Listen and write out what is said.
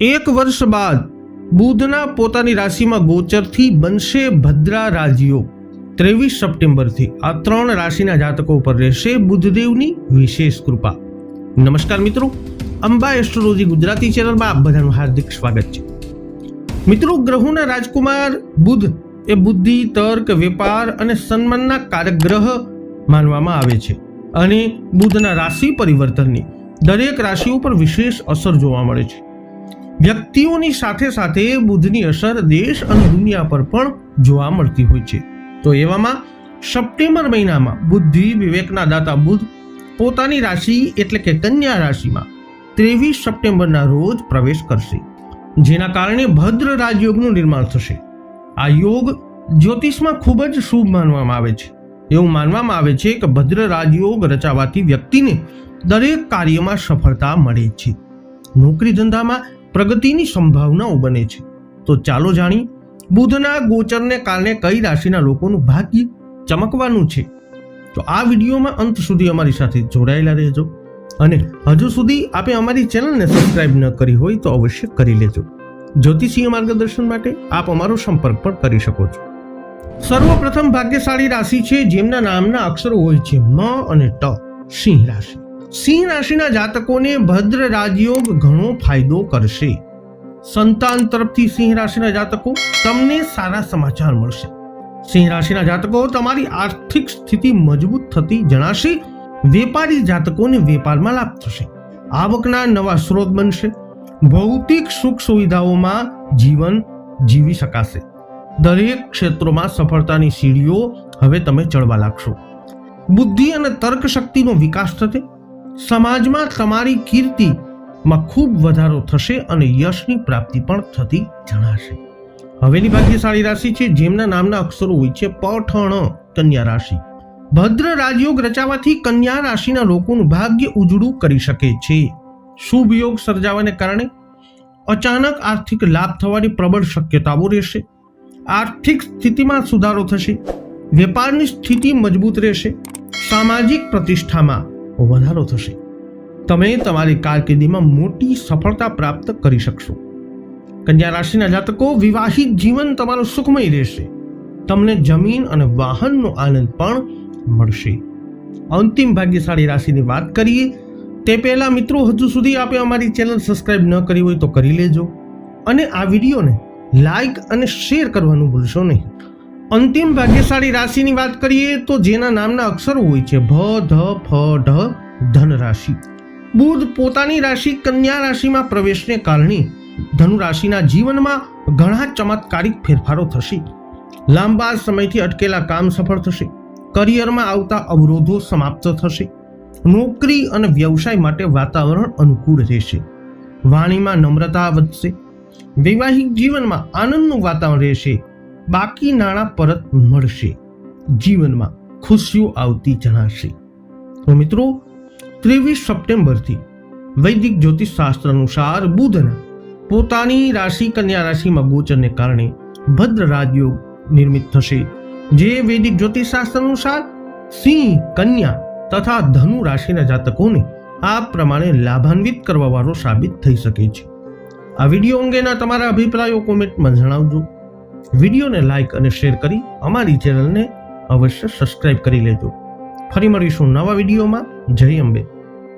એક વર્ષ બાદ બુધના પોતાની રાશિમાં ગોચરથી બનશે ભદ્રા રાજયોગ ત્રેવીસ સપ્ટેમ્બરથી આ ત્રણ રાશિના જાતકો પર રહેશે બુધદેવની વિશેષ કૃપા. નમસ્કાર મિત્રો અંબા એસ્ટ્રોલોજી ગુજરાતી ચેનલમાં આપ બધાનું હાર્દિક સ્વાગત છે. મિત્રો, ગ્રહોના રાજકુમાર બુધ એ બુદ્ધિ, તર્ક, વેપાર અને સન્માનના કારક ગ્રહ માનવામાં આવે છે અને બુધના રાશિ પરિવર્તનની દરેક રાશિઓ પર વિશેષ અસર જોવા મળે છે. વ્યક્તિઓની સાથે સાથે બુધની અસર દેશ અને દુનિયા પર પણ જોવા મળતી હોય છે. તો એવામાં સપ્ટેમ્બર મહિનામાં બુદ્ધિ વિવેકના દાતા બુધ પોતાની રાશિ એટલે કે કન્યા રાશિમાં ત્રેવીસ સપ્ટેમ્બરના રોજ પ્રવેશ કરશે, જેના કારણે ભદ્ર રાજયોગનું નિર્માણ થશે. આ યોગ જ્યોતિષમાં ખૂબ જ શુભ માનવામાં આવે છે. એવું માનવામાં આવે છે કે ભદ્ર રાજયોગ રચાવાથી વ્યક્તિને દરેક કાર્યમાં સફળતા મળે છે. નોકરી ધંધામાં પ્રગતિની સંભાવનાઓ બને છે. તો ચાલો જાણીએ, બુધના ગોચરને કારણે કઈ રાશિના લોકોનું ભાગ્ય ચમકવાનું છે? તો આ વિડીયોમાં અંત સુધી અમારી સાથે જોડાયેલા રહેજો. અને હજુ સુધી આપે અમારી ચેનલને સબસ્ક્રાઇબ ન કરી હોય તો અવશ્ય કરી લેજો. જ્યોતિષીય માર્ગદર્શન માટે આપ અમારો સંપર્ક પણ કરી શકો છો. સર્વપ્રથમ ભાગ્યશાળી રાશિ છે, જેમના નામના અક્ષરો હોય છે, મ અને ટ, સિંહ રાશિ. સિંહ રાશિના જાતકોને ભદ્ર રાજયોગ ઘણો ફાયદો કરશે. સંતાન તરફથી સિંહ રાશિના જાતકો તમને સારા સમાચાર મળશે. સિંહ રાશિના જાતકો, તમારી આર્થિક સ્થિતિ મજબૂત થતી જણાશે. વેપારી જાતકોને વેપારમાં લાભ થશે. આવકના નવા સ્ત્રોત બનશે. ભૌતિક સુખ સુવિધાઓમાં જીવન જીવી શકાશે. દરેક ક્ષેત્રોમાં સફળતાની સીડીઓ હવે તમે ચડવા લાગશો. બુદ્ધિ અને તર્ક શક્તિનો વિકાસ થશે. સમાજમાં તમારી કીર્તિમાં ખૂબ વધારો થશે અને યશની પ્રાપ્તિ પણ થતી જણાશે. હવેની ભાગ્યશાળી રાશિ છે, જેમના નામના અક્ષરો હોય છે, પઠણ કન્યા રાશિ. ભદ્ર રાજયોગ રચાવાથી કન્યા રાશિના લોકોનું ભાગ્ય ઉજળું કરી શકે છે. શુભ યોગ સર્જાવાને કારણે અચાનક આર્થિક લાભ થવાની પ્રબળ શક્યતાઓ રહેશે. આર્થિક સ્થિતિમાં સુધારો થશે. વેપારની સ્થિતિ મજબૂત રહેશે. સામાજિક પ્રતિષ્ઠામાં વધારો થશે. તમે તમારી કારકિર્દીમાં મોટી સફળતા પ્રાપ્ત કરી શકશો. કન્યા રાશિના જાતકો, વિવાહિત જીવન તમારું સુખમય રહેશે. તમને જમીન અને વાહનનો આનંદ પણ મળશે. અંતિમ ભાગ્યશાળી રાશિની વાત કરીએ, તે પહેલાં મિત્રો હજુ સુધી આપે અમારી ચેનલ સબસ્ક્રાઇબ ન કરી હોય તો કરી લેજો. અને આ વિડીયોને લાઈક અને શેર કરવાનું ભૂલશો નહીં. અંતિમ ભાગ્યશાળી રાશિની વાત કરીએ તો જેના નામના અક્ષરો હોય છે ભ, ધ, ફ, ઢ ધન રાશિ બુધ પોતાની રાશિ કન્યા રાશિમાં પ્રવેશને કારણે ધનુ રાશિના જીવનમાં ઘણા ચમત્કારિક ફેરફારો થશે. લાંબા સમયથી અટકેલા કામ સફળ થશે. કરિયરમાં આવતા અવરોધો સમાપ્ત થશે. નોકરી અને વ્યવસાય માટે વાતાવરણ અનુકૂળ રહેશે. વાણીમાં નમ્રતા વધશે. વૈવાહિક જીવનમાં આનંદનું વાતાવરણ રહેશે. બાકી નાણાં પરત મળશે. જીવનમાં ખુશીઓ આવતી જણાશે. તો મિત્રો, ત્રેવીસ સપ્ટેમ્બરથી વૈદિક જ્યોતિષ શાસ્ત્ર અનુસાર બુધના પોતાની રાશિ, કન્યા રાશિમાં ગોચરને કારણે ભદ્ર રાજયોગ નિર્મિત થશે. જે વૈદિક જ્યોતિષ શાસ્ત્ર અનુસાર સિંહ, કન્યા તથા ધનુ રાશિના જાતકોને આ પ્રમાણે લાભાન્વિત કરવાવાળો સાબિત થઈ શકે છે. આ વીડિયો અંગેના તમારા અભિપ્રાયો કોમેન્ટમાં જણાવજો. વિડીયોને લાઈક અને શેર કરી અમારી ચેનલને અવશ્ય સબસ્ક્રાઇબ કરી લેજો. ફરી મળીશું નવા વિડીયોમાં. જય અંબે.